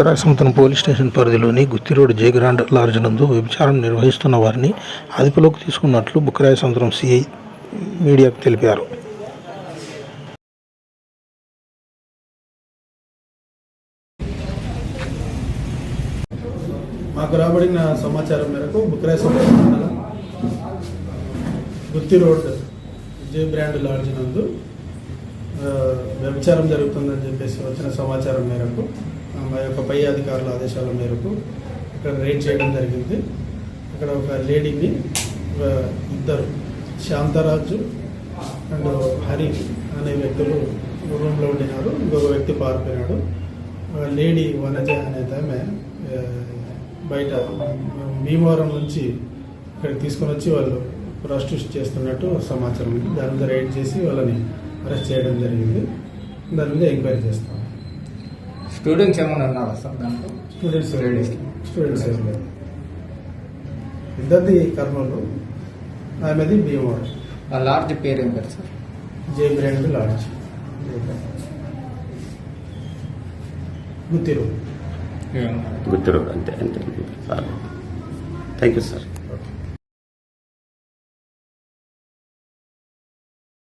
బుక్కరాయ సముద్రం police station పరిధిలోని గుత్తిరోడ్ జయగ్రాండ్ large నందు వ్యభిచారం నిర్వహిస్తున్న వారిని అదుపులోకి తీసుకున్నట్లు బుక్కరాయ సముద్రం సిఐ మీడియాకు తెలిపారు. మాకు రాబడిన సమాచారం మేరకు బుక్రాయసం మండలం Gooty road J brand lodge నందు వ్యభిచారం జరుగుతుందని చెప్పేసి వచ్చిన సమాచారం మేరకు మా యొక్క పై అధికారుల ఆదేశాల మేరకు ఇక్కడ రేడ్ చేయడం జరిగింది. అక్కడ ఒక లేడీని ఒక ఇద్దరు శాంతరాజు అండ్ హరి అనే వ్యక్తులు రూమ్లో ఉండినారు. ఇంకొక వ్యక్తి పారిపోయినాడు. లేడీ వనజ అనేది ఆమె బయట భీమవరం నుంచి ఇక్కడ తీసుకొని వచ్చి వాళ్ళు ప్రాస్టిట్యూట్ చేస్తున్నట్టు సమాచారం ఉంది. దాని మీద రైడ్ చేసి వాళ్ళని అరెస్ట్ చేయడం జరిగింది. దాని మీద ఎంక్వైరీ చేస్తాం. స్టూడెంట్స్ ఏమైనా ఉన్నారా సార్ దాంట్లో? Students Ladies. స్టూడెంట్స్ ఇద్దరిది కర్నూలు ఆమెది భీమవరం. ఆ లార్జ్ పేరు ఏం పేరు సార్? జే బ్రాండ్ లాడ్జ్ గుత్తిరు గుర్తురు అంతే అంతే. సార్. Thank you sir